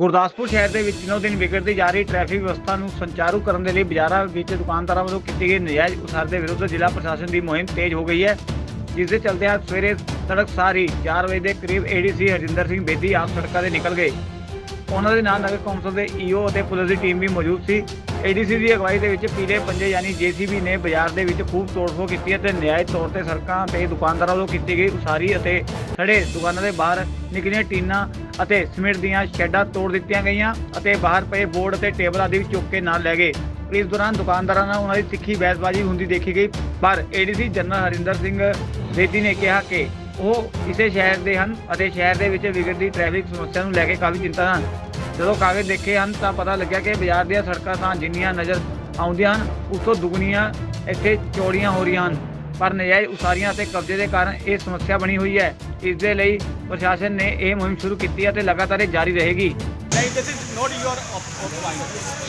ਗੁਰਦਾਸਪੁਰ ਸ਼ਹਿਰ ਦੇ ਵਿੱਚ ਦਿਨੋ ਦਿਨ ਵਿਗੜਦੀ ਜਾ ਰਹੀ ਟ੍ਰੈਫਿਕ ਵਿਵਸਥਾ ਨੂੰ ਸੰਚਾਰੂ ਕਰਨ ਦੇ ਲਈ ਬਾਜ਼ਾਰਾਂ ਵਿੱਚ ਦੁਕਾਨਦਾਰਾਂ ਵੱਲੋਂ ਕੀਤੀ ਗਈ ਨਜਾਇਜ਼ ਉਸਾਰ ਦੇ ਵਿਰੁੱਧ ਜ਼ਿਲ੍ਹਾ ਪ੍ਰਸ਼ਾਸਨ ਦੀ ਮੁਹਿੰਮ ਤੇਜ਼ ਹੋ ਗਈ ਹੈ ਜਿਸ ਦੇ ਚਲਦਿਆਂ ਸਵੇਰੇ ਸੜਕ ਸਾਰੀ 4 ਵਜੇ ਦੇ ਕਰੀਬ ਏਡੀਸੀ ਹਰਜਿੰਦਰ ਸਿੰਘ ਬੇਦੀ ਆਪ ਸੜਕਾਂ ਤੇ ਨਿਕਲ ਗਏ। ਉਹਨਾਂ ਦੇ ਨਾਲ ਨਗਰ ਕੌਂਸਲ ਦੇ ਈਓ ਅਤੇ ਪੁਲਿਸ ਦੀ ਟੀਮ ਵੀ ਮੌਜੂਦ ਸੀ। ਏਡੀਸੀ ਦੀ ਅਗਵਾਈ ਦੇ ਵਿੱਚ ਪੀਲੇ ਪੰਜੇ ਯਾਨੀ ਜੀਸੀਬੀ ਨੇ ਬਾਜ਼ਾਰ ਦੇ ਵਿੱਚ ਖੂਬ ਤੋੜਫੋੜ ਕੀਤੀ ਅਤੇ ਨਿਆਇ ਤੌਰ ਤੇ ਸੜਕਾਂ ਤੇ ਦੁਕਾਨਦਾਰਾਂ ਵੱਲੋਂ ਕੀਤੀ ਗਈ ਉਸਾਰੀ ਅਤੇ ਖੜੇ ਦੁਕਾਨਾਂ ਦੇ ਬਾਹਰ ਨਿਕਲੀਆਂ ਟੀਨਾਂ ਅਤੇ ਸਿਮਿੰਟ ਦੀਆਂ ਸ਼ੈੱਡਾਂ ਤੋੜ ਦਿੱਤੀਆਂ ਗਈਆਂ ਅਤੇ ਬਾਹਰ ਪਏ ਬੋਰਡ ਅਤੇ ਟੇਬਲ ਆਦਿ ਵੀ ਚੁੱਕ ਕੇ ਨਾਲ ਲੈ ਗਏ। ਇਸ ਦੌਰਾਨ ਦੁਕਾਨਦਾਰਾਂ ਨਾਲ ਉਹਨਾਂ ਦੀ ਤਿੱਖੀ ਬਹਿਸਬਾਜ਼ੀ ਹੁੰਦੀ ਦੇਖੀ ਗਈ, ਪਰ ਏਡੀਸੀ ਜਨਰਲ ਹਰਿੰਦਰ ਸਿੰਘ ਬੇਦੀ ਨੇ ਕਿਹਾ ਕਿ ਉਹ ਇਸੇ ਸ਼ਹਿਰ ਦੇ ਹਨ ਅਤੇ ਸ਼ਹਿਰ ਦੇ ਵਿੱਚ ਵਿਗੜਦੀ ਟ੍ਰੈਫਿਕ ਸਮੱਸਿਆ ਨੂੰ ਲੈ ਕੇ ਕਾਫੀ ਚਿੰਤਾ ਹਨ। ਜਦੋਂ ਕਾਗਜ਼ ਦੇਖੇ ਹਨ ਤਾਂ ਪਤਾ ਲੱਗਿਆ ਕਿ ਬਾਜ਼ਾਰ ਦੀਆਂ ਸੜਕਾਂ ਤਾਂ ਜਿੰਨੀਆਂ ਨਜ਼ਰ ਆਉਂਦੀਆਂ ਹਨ, ਉਸ ਤੋਂ ਦੁੱਗਣੀਆਂ ਇੱਥੇ ਚੌੜੀਆਂ ਹੋ ਰਹੀਆਂ ਹਨ। ਪਰ ਨਜਾਇਜ਼ ਉਸਾਰੀਆਂ ਅਤੇ ਕਬਜ਼ੇ ਦੇ ਕਾਰਨ ਇਹ ਸਮੱਸਿਆ ਬਣੀ ਹੋਈ ਹੈ। ਇਸ ਦੇ ਲਈ ਪ੍ਰਸ਼ਾਸਨ ਨੇ ਇਹ ਮੁਹਿੰਮ ਸ਼ੁਰੂ ਕੀਤੀ ਹੈ ਅਤੇ ਲਗਾਤਾਰ ਇਹ ਜਾਰੀ ਰਹੇਗੀ। ਨਹੀਂ ਦਿਸ ਇਜ਼ ਨੋਟ ਯੂਰ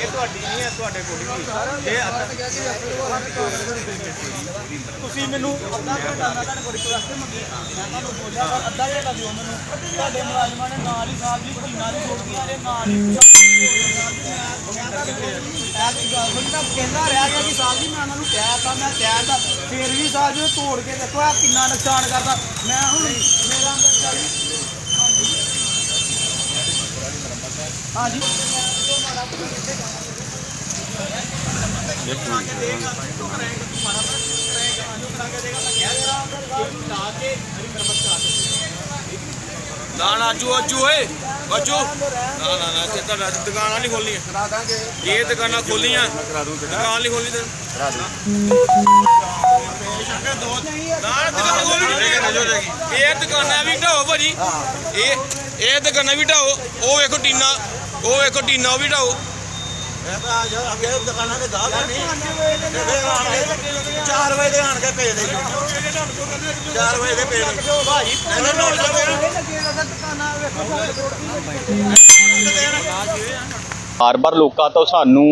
ਇਹ ਤੁਹਾਡੀ ਨਹੀਂ ਹੈ, ਤੁਹਾਡੇ ਕੋਲ ਨਹੀਂ। ਇਹ ਤੁਸੀਂ ਮੈਨੂੰ ਅੱਧਾ ਘੰਟਾ ਮੈਂ ਤੁਹਾਡੇ ਕੋਲ ਰਿਕਵੈਸਟ ਮੰਗੀ। ਮੈਂ ਤੁਹਾਨੂੰ ਬੋਲਿਆ ਪਰ ਅੱਧਾ ਘੰਟਾ ਦਿਓ ਮੈਨੂੰ। ਤੁਹਾਡੇ ਮੁਲਾਜ਼ਮਾਂ ਨੇ ਨਾਲ ਹੀ ਸਾਹਿਬ ਜੀ ਪੀਣਾ ਦੀ ਛੋੜੀਆਂ ਨੇ ਨਾਲ ਹੀ ਕਹਿੰਦਾ ਰਿਹਾ ਗਿਆ ਕਿ ਸਾਹਿਬ ਜੀ, ਮੈਂ ਉਹਨਾਂ ਨੂੰ ਕਹਿ ਤਾ ਮੈਂ ਕਹਿ ਤਾ ਫਿਰ ਵੀ ਸਾਹਿਬ ਜੀ, ਉਹ ਤੋੜ ਕੇ ਦੇਖੋ ਆ ਕਿੰਨਾ ਨੁਕਸਾਨ ਕਰਦਾ। ਮੈਂ ਹੁਣ ਮੇਰਾ ਅੰਦਰ ਚੱਲ ਹਾਂਜੀ ਨਾ ਨਾ ਜੂ ਅਜੂ ਓਏ ਅਜੂ ਨਾ ਨਾ ਨਾ ਤੇ ਤੁਹਾਡਾ ਦੁਕਾਨਾਂ ਨਹੀਂ ਖੋਲਣੀਆਂ ਕਰਾ ਦਾਂਗੇ ਇਹ ਦੁਕਾਨਾਂ ਖੋਲੀਆਂ ਦੁਕਾਨ ਨਹੀਂ ਖੋਲਣੀ ਤੇ ਨਾ ਦੁਕਾਨ ਖੋਲਣੀ ਇਹ ਦੁਕਾਨਾਂ ਵੀ ਢਾਓ ਭਾਜੀ ਇਹ ਇਹ ਦੁਕਾਨਾਂ ਵੀ ਢਾਓ ਉਹ ਵੇਖੋ ਟੀਨਾ ਉਹ ਵੇਖੋ ਟੀਨਾ ਉਹ ਵੀ ਢਾਓ ਮੈਂ ਤਾਂ ਆ ਜਾ ਅੱਗੇ ਦੁਕਾਨਾਂ ਦੇ ਗਾਹਕ ਨਹੀਂ। ਤੇ ਫਿਰ ਆਣਗੇ 4 ਵਜੇ ਦੇ ਆਣਗੇ ਭੇਜ ਦੇ 4 ਵਜੇ ਦੇ ਭੇਜ ਦੇ। ਭਾਜੀ ਇਹਨਾਂ ਨੂੰ ਬਾਰ-ਬਾਰ ਲੋਕਾਂ ਤੋਂ ਸਾਨੂੰ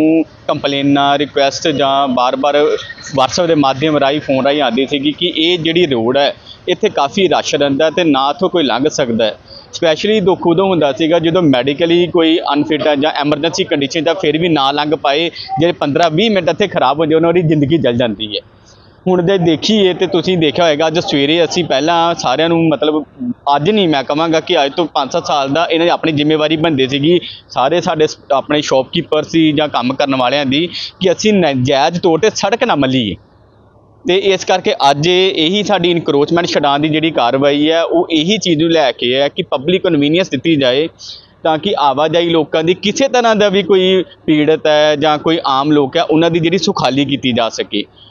ਕੰਪਲੇਨਾਂ ਰਿਕੁਐਸਟ ਜਾਂ ਬਾਰ-ਬਾਰ WhatsApp ਦੇ ਮਾਧਿਅਮ ਰਾਹੀਂ ਫੋਨ ਰਾਹੀਂ ਆਉਂਦੀ ਸੀਗੀ ਕਿ ਇਹ ਜਿਹੜੀ ਰੋਡ ਹੈ ਇੱਥੇ ਕਾਫੀ ਰਸ਼ ਰਹਿੰਦਾ ਤੇ ਨਾ ਇੱਥੋਂ ਕੋਈ ਲੰਘ ਸਕਦਾ ਹੈ। ਸਪੈਸ਼ਲੀ ਦੁੱਖ ਉਦੋਂ ਹੁੰਦਾ ਸੀਗਾ ਜਦੋਂ ਮੈਡੀਕਲੀ ਕੋਈ ਅਨਫਿਟ ਹੈ ਜਾਂ ਐਮਰਜੈਂਸੀ ਕੰਡੀਸ਼ਨ ਤਾਂ ਫਿਰ ਵੀ ਨਾ ਲੰਘ ਪਾਏ ਜਿਹੜੇ 15-20 ਮਿੰਟ ਇੱਥੇ ਖਰਾਬ ਹੋ ਜਾਏ ਉਹਨਾਂ ਦੀ ਜ਼ਿੰਦਗੀ ਜਲ ਜਾਂਦੀ ਹੈ। ਹੁਣ ਜੇ ਦੇਖੀਏ ਤੇ ਤੁਸੀਂ ਦੇਖਿਆ ਹੋਏਗਾ, ਅੱਜ ਸਵੇਰੇ ਅਸੀਂ ਪਹਿਲਾਂ ਸਾਰਿਆਂ ਨੂੰ ਮਤਲਬ ਅੱਜ ਨਹੀਂ ਮੈਂ ਕਹਾਂਗਾ ਕਿ ਅੱਜ ਤੋਂ 5-7 ਸਾਲ ਦਾ ਇਹਨਾਂ ਦੀ ਆਪਣੀ ਜ਼ਿੰਮੇਵਾਰੀ ਬਣਦੀ ਸੀਗੀ। ਸਾਰੇ ਸਾਡੇ ਸ- ਆਪਣੇ ਸ਼ਾਪਕੀਪਰ ਸੀ ਜਾਂ ਕੰਮ ਕਰਨ ਵਾਲਿਆਂ ਦੀ ਕਿ ਅਸੀਂ ਨਜਾਇਜ਼ ਤੌਰ ਤੇ ਸੜਕ ਨਾ ਮੱਲੀਏ। ਤੇ ਇਸ ਕਰਕੇ ਅੱਜ ਇਹੀ ਸਾਡੀ ਇਨਕਰੋਚਮੈਂਟ ਛਡਾਉਣ ਦੀ ਜਿਹੜੀ ਕਾਰਵਾਈ ਹੈ, ਉਹ ਇਹੀ ਚੀਜ਼ ਨੂੰ ਲੈ ਕੇ ਹੈ ਕਿ ਪਬਲਿਕ ਕਨਵੀਨੀਅੰਸ ਦਿੱਤੀ ਜਾਏ ਤਾਂ ਕਿ ਆਵਾਜਾਈ ਲੋਕਾਂ ਦੀ ਕਿਸੇ ਤਰ੍ਹਾਂ ਦਾ ਵੀ ਕੋਈ ਪੀੜਤ ਹੈ ਜਾਂ ਕੋਈ ਆਮ ਲੋਕ ਹੈ, ਉਹਨਾਂ ਦੀ ਜਿਹੜੀ ਸੁਖਾਲੀ ਕੀਤੀ ਜਾ ਸਕੇ।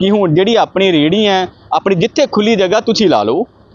ਕਿ ਹੁਣ ਜਿਹੜੀ ਆਪਣੀ ਰੇਹੜੀ ਹੈ ਆਪਣੀ ਜਿੱਥੇ ਖੁੱਲੀ ਜਗ੍ਹਾ ਤੁਸੀਂ ਲਾ ਲਓ।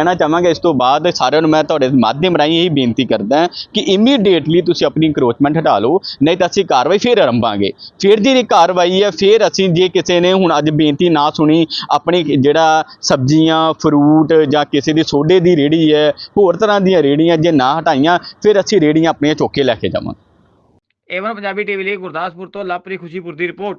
ਕਹਿਣਾ ਚਾਹਾਂਗਾ, ਇਸ ਤੋਂ ਬਾਅਦ ਸਾਰਿਆਂ ਨੂੰ ਮੈਂ ਤੁਹਾਡੇ ਮਾਧਿਅਮ ਰਾਹੀਂ ਇਹੀ ਬੇਨਤੀ ਕਰਦਾ ਕਿ ਇਮੀਡੀਏਟਲੀ ਤੁਸੀਂ ਆਪਣੀ ਇਨਕਰੋਚਮੈਂਟ ਹਟਾ ਲਓ, ਨਹੀਂ ਤਾਂ ਅਸੀਂ ਕਾਰਵਾਈ ਫੇਰ ਆਰੰਭਾਂਗੇ। ਫਿਰ ਜਿਹੜੀ ਕਾਰਵਾਈ ਹੈ, ਫਿਰ ਅਸੀਂ ਜੇ ਕਿਸੇ ਨੇ ਹੁਣ ਅੱਜ ਬੇਨਤੀ ਨਾ ਸੁਣੀ, ਆਪਣੀ ਜਿਹੜਾ ਸਬਜ਼ੀਆਂ ਫਰੂਟ ਜਾਂ ਕਿਸੇ ਦੀ ਸੋਡੇ ਦੀ ਰੇੜੀ ਹੈ, ਹੋਰ ਤਰ੍ਹਾਂ ਦੀਆਂ ਰੇੜੀਆਂ ਜੇ ਨਾ ਹਟਾਈਆਂ, ਫਿਰ ਅਸੀਂ ਰੇੜੀਆਂ ਆਪਣੀਆਂ ਚੁੱਕ ਕੇ ਲੈ ਕੇ ਜਾਵਾਂਗੇ। ਏਵਨ ਪੰਜਾਬੀ ਟੀਵੀ ਲਈ ਗੁਰਦਾਸਪੁਰ ਤੋਂ ਲਾਪਰੀ ਖੁਸ਼ੀਪੁਰ ਦੀ ਰਿਪੋਰਟ।